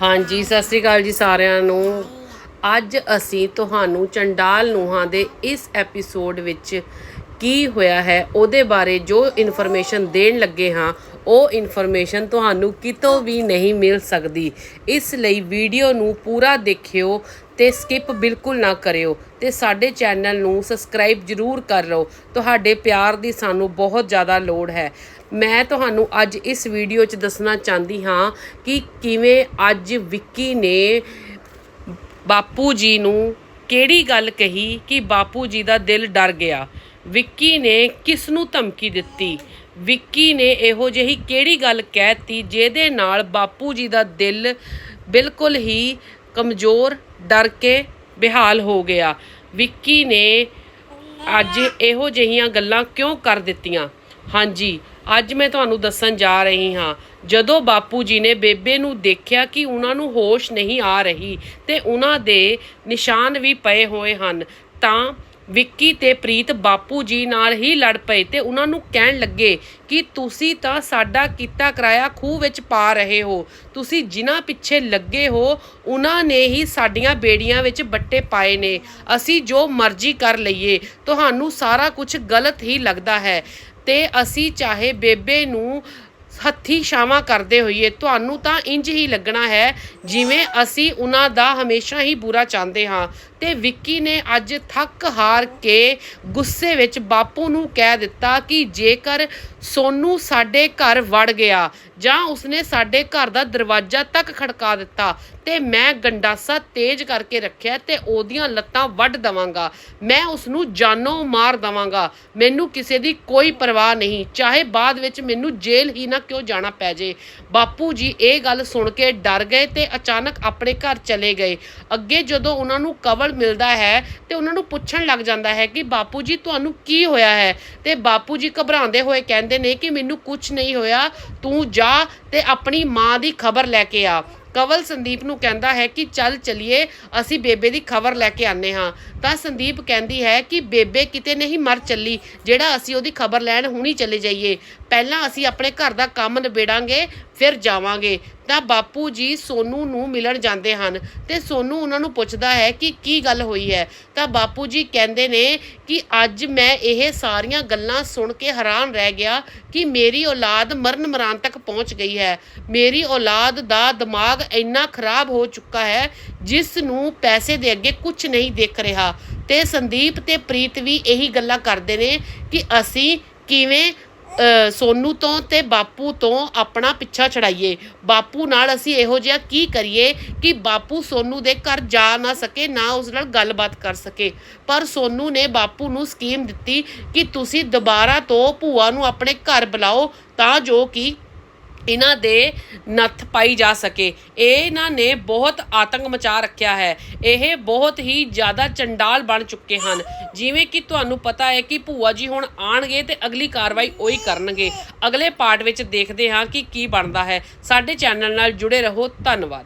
ਹਾਂਜੀ, ਸਤਿ ਸ੍ਰੀ ਅਕਾਲ ਜੀ ਸਾਰਿਆਂ ਨੂੰ। ਅੱਜ ਅਸੀਂ ਤੁਹਾਨੂੰ ਚੰਡਾਲ ਨੂੰਹਾਂ ਦੇ ਇਸ ਐਪੀਸੋਡ ਵਿੱਚ ਕੀ ਹੋਇਆ ਹੈ, ਉਹਦੇ ਬਾਰੇ ਜੋ ਇਨਫੋਰਮੇਸ਼ਨ ਦੇਣ ਲੱਗੇ ਹਾਂ, ਉਹ ਇਨਫੋਰਮੇਸ਼ਨ ਤੁਹਾਨੂੰ ਕਿਤੋਂ ਵੀ ਨਹੀਂ ਮਿਲ ਸਕਦੀ। ਇਸ ਲਈ ਵੀਡੀਓ ਨੂੰ ਪੂਰਾ ਦੇਖਿਓ ਤੇ ਸਕਿਪ ਬਿਲਕੁਲ ਨਾ ਕਰਿਓ ਤੇ ਸਾਡੇ ਚੈਨਲ ਨੂੰ ਸਬਸਕ੍ਰਾਈਬ ਜ਼ਰੂਰ ਕਰ ਲਓ। ਤੁਹਾਡੇ ਪਿਆਰ ਦੀ ਸਾਨੂੰ ਬਹੁਤ ਜ਼ਿਆਦਾ ਲੋੜ ਹੈ। ਮੈਂ ਤੁਹਾਨੂੰ ਅੱਜ ਇਸ ਵੀਡੀਓ 'ਚ ਦੱਸਣਾ ਚਾਹੁੰਦੀ ਹਾਂ ਕਿ ਕਿਵੇਂ ਅੱਜ ਵਿੱਕੀ ਨੇ ਬਾਪੂ ਜੀ ਨੂੰ ਕਿਹੜੀ ਗੱਲ ਕਹੀ ਕਿ ਬਾਪੂ ਜੀ ਦਾ ਦਿਲ ਡਰ ਗਿਆ? ਵਿੱਕੀ ਨੇ ਕਿਸ ਨੂੰ ਧਮਕੀ ਦਿੱਤੀ? ਵਿੱਕੀ ਨੇ ਇਹੋ ਜਿਹੀ ਕਿਹੜੀ ਗੱਲ ਕਹਿਤੀ ਜਿਹਦੇ ਨਾਲ ਬਾਪੂ ਜੀ ਦਾ ਦਿਲ ਬਿਲਕੁਲ ਹੀ ਕਮਜ਼ੋਰ, ਡਰ ਕੇ ਬਿਹਾਲ ਹੋ ਗਿਆ? ਵਿੱਕੀ ਨੇ ਅੱਜ ਇਹੋ ਜਿਹੀਆਂ ਗੱਲਾਂ ਕਿਉਂ ਕਰ ਦਿੱਤੀਆਂ? ਹਾਂਜੀ ਅੱਜ ਮੈਂ ਤੁਹਾਨੂੰ ਦੱਸਣ ਜਾ ਰਹੀ ਹਾਂ, ਜਦੋਂ ਬਾਪੂ ਜੀ ਨੇ ਬੇਬੇ ਨੂੰ ਦੇਖਿਆ ਕਿ ਉਹਨਾਂ ਨੂੰ ਹੋਸ਼ ਨਹੀਂ ਆ ਰਹੀ ਤੇ ਉਹਨਾਂ ਦੇ ਨਿਸ਼ਾਨ ਵੀ ਪਏ ਹੋਏ ਹਨ, ਤਾਂ ਵਿੱਕੀ ਤੇ ਪ੍ਰੀਤ ਬਾਪੂ ਜੀ ਨਾਲ ਹੀ ਲੜ ਪਏ ਤੇ ਉਹਨਾਂ ਨੂੰ ਕਹਿਣ ਲੱਗੇ ਕਿ ਤੁਸੀਂ ਤਾਂ ਸਾਡਾ ਕੀਤਾ ਕਰਾਇਆ ਖੂਹ ਵਿੱਚ ਪਾ ਰਹੇ ਹੋ, ਤੁਸੀਂ ਜਿਨ੍ਹਾਂ ਪਿੱਛੇ ਲੱਗੇ ਹੋ, ਉਹਨਾਂ ਨੇ ਹੀ ਸਾਡੀਆਂ ਬੇੜੀਆਂ ਵਿੱਚ ਬੱਟੇ ਪਾਏ ਨੇ, ਅਸੀਂ ਜੋ ਮਰਜ਼ੀ ਕਰ ਲਈਏ, ਤੁਹਾਨੂੰ ਸਾਰਾ ਕੁਝ ਗਲਤ ਹੀ ਲੱਗਦਾ ਹੈ। ਤੇ ਅਸੀਂ ਚਾਹੇ ਬੇਬੇ ਨੂੰ ਹੱਥੀ ਛਾਵਾਂ ਕਰਦੇ ਹੋਈਏ, ਤੁਹਾਨੂੰ ਤਾਂ ਇੰਜ ਹੀ ਲੱਗਣਾ ਹੈ ਜਿਵੇਂ ਅਸੀਂ ਉਹਨਾਂ ਦਾ ਹਮੇਸ਼ਾ ਹੀ ਬੁਰਾ ਚਾਹੁੰਦੇ ਹਾਂ। ਤੇ ਵਿੱਕੀ ਨੇ ਅੱਜ ਥੱਕ ਹਾਰ ਕੇ ਗੁੱਸੇ ਵਿੱਚ ਬਾਪੂ ਨੂੰ ਕਹਿ ਦਿੱਤਾ ਕਿ ਜੇਕਰ ਸੋਨੂ ਸਾਡੇ ਘਰ ਵੜ ਗਿਆ ਜਾਂ ਉਸਨੇ ਸਾਡੇ ਘਰ ਦਾ ਦਰਵਾਜ਼ਾ ਤੱਕ ਖੜਕਾ ਦਿੱਤਾ ਤੇ ਮੈਂ ਗੰਡਾਸਾ ਤੇਜ਼ ਕਰਕੇ ਰੱਖਿਆ ਤੇ ਉਹਦੀਆਂ ਲੱਤਾਂ ਵੱਢ ਦਵਾਂਗਾ, ਮੈਂ ਉਸ ਨੂੰ ਜਾਨੋਂ ਮਾਰ ਦਵਾਂਗਾ, ਮੈਨੂੰ ਕਿਸੇ ਦੀ ਕੋਈ ਪਰਵਾਹ ਨਹੀਂ, ਚਾਹੇ ਬਾਅਦ ਵਿੱਚ ਮੈਨੂੰ ਜੇਲ੍ਹ ਹੀ ਨਾ ਕਿਉਂ ਜਾਣਾ ਪੈ ਜੇ। ਬਾਪੂ ਜੀ ਇਹ ਗੱਲ ਸੁਣ ਕੇ ਡਰ ਗਏ ਤੇ ਅਚਾਨਕ ਆਪਣੇ ਘਰ ਚਲੇ ਗਏ। ਅੱਗੇ ਜਦੋਂ ਉਹਨਾਂ ਨੂੰ ਕਵਲ ਮਿਲਦਾ ਹੈ ਤੇ ਉਹਨਾਂ ਨੂੰ ਪੁੱਛਣ ਲੱਗ ਜਾਂਦਾ ਹੈ ਕਿ ਬਾਪੂ ਜੀ, ਤੁਹਾਨੂੰ ਕੀ ਹੋਇਆ ਹੈ? ਤੇ ਬਾਪੂ ਜੀ ਘਬਰਾਉਂਦੇ ਹੋਏ ਕਹਿੰਦੇ ਨੇ ਕਿ ਮੈਨੂੰ ਕੁਝ ਨਹੀਂ ਹੋਇਆ, ਤੂੰ ਜਾ ਤੇ ਆਪਣੀ ਮਾਂ ਦੀ ਖਬਰ ਲੈ ਕੇ ਆ। ਕਵਲ ਸੰਦੀਪ ਨੂੰ ਕਹਿੰਦਾ ਹੈ ਕਿ ਚੱਲ ਚਲੀਏ, ਅਸੀਂ ਬੇਬੇ ਦੀ ਖਬਰ ਲੈ ਕੇ ਆਨੇ ਹਾਂ। ਤਾਂ ਸੰਦੀਪ ਕਹਿੰਦੀ ਹੈ ਕਿ ਬੇਬੇ ਕਿਤੇ ਨਹੀਂ ਮਰ ਚੱਲੀ, ਜਿਹੜਾ ਅਸੀਂ ਉਹਦੀ ਖਬਰ ਲੈਣ ਹੁਣੀ ਚਲੇ ਜਾਈਏ। ਪਹਿਲਾਂ ਅਸੀਂ ਆਪਣੇ ਘਰ ਦਾ ਕੰਮ ਨਿਬੇੜਾਂਗੇ, ਫਿਰ ਜਾਵਾਂਗੇ। ਤਾਂ ਬਾਪੂ ਜੀ ਸੋਨੂ ਨੂੰ ਮਿਲਣ ਜਾਂਦੇ ਹਨ ਤੇ ਸੋਨੂ ਉਹਨਾਂ ਨੂੰ ਪੁੱਛਦਾ ਹੈ ਕਿ ਕੀ ਗੱਲ ਹੋਈ ਹੈ। ਤਾਂ ਬਾਪੂ ਜੀ ਕਹਿੰਦੇ ਨੇ ਕਿ ਅੱਜ ਮੈਂ ਇਹ ਸਾਰੀਆਂ ਗੱਲਾਂ ਸੁਣ ਕੇ ਹੈਰਾਨ ਰਹਿ ਗਿਆ ਕਿ ਮੇਰੀ ਔਲਾਦ ਮਰਨ ਮਰਾਨ ਤੱਕ ਪਹੁੰਚ ਗਈ ਹੈ। ਮੇਰੀ ਔਲਾਦ ਦਾ ਦਿਮਾਗ ਇੰਨਾ ਖਰਾਬ ਹੋ ਚੁੱਕਾ ਹੈ, ਜਿਸ ਨੂੰ ਪੈਸੇ ਦੇ ਅੱਗੇ ਕੁਝ ਨਹੀਂ ਦਿਖ ਰਿਹਾ। ਤੇ ਸੰਦੀਪ ਤੇ ਪ੍ਰੀਤ ਵੀ ਇਹੀ ਗੱਲਾਂ ਕਰਦੇ ਨੇ ਕਿ ਅਸੀਂ ਕਿਵੇਂ ਸੋਨੂ ਤੋਂ ਤੇ ਬਾਪੂ ਤੋਂ ਆਪਣਾ ਪਿੱਛਾ ਛਡਾਈਏ। ਬਾਪੂ ਨਾਲ ਅਸੀਂ ਇਹੋ ਜਿਹਾ ਕੀ ਕਰੀਏ ਕਿ ਬਾਪੂ ਸੋਨੂ ਦੇ ਘਰ ਜਾ ਨਾ ਸਕੇ, ਨਾ ਉਸ ਨਾਲ ਗੱਲਬਾਤ ਕਰ ਸਕੇ। ਪਰ ਸੋਨੂ ਨੇ ਬਾਪੂ ਨੂੰ ਸਕੀਮ ਦਿੱਤੀ ਕਿ ਤੁਸੀਂ ਦੁਬਾਰਾ ਤੋਂ ਭੂਆ ਨੂੰ ਆਪਣੇ ਘਰ ਬੁਲਾਓ ਤਾਂ ਜੋ ਕਿ ਇਹਨਾਂ ਦੇ ਨੱਥ ਪਾਈ ਜਾ ਸਕੇ। ਇਹਨਾਂ ਨੇ ਬਹੁਤ ਆਤੰਕ ਮਚਾ ਰੱਖਿਆ ਹੈ। ਇਹ ਬਹੁਤ ਹੀ ਜ਼ਿਆਦਾ ਚੰਡਾਲ ਬਣ ਚੁੱਕੇ ਹਨ। ਜਿਵੇਂ ਕਿ ਤੁਹਾਨੂੰ ਪਤਾ ਹੈ ਕਿ ਭੂਆ ਜੀ ਹੁਣ ਆਣਗੇ ਤੇ ਅਗਲੀ ਕਾਰਵਾਈ ਉਹੀ ਕਰਨਗੇ। ਅਗਲੇ ਪਾਰਟ ਵਿੱਚ ਦੇਖਦੇ ਹਾਂ ਕਿ ਕੀ ਬਣਦਾ ਹੈ। ਸਾਡੇ ਚੈਨਲ ਨਾਲ ਜੁੜੇ ਰਹੋ। ਧੰਨਵਾਦ।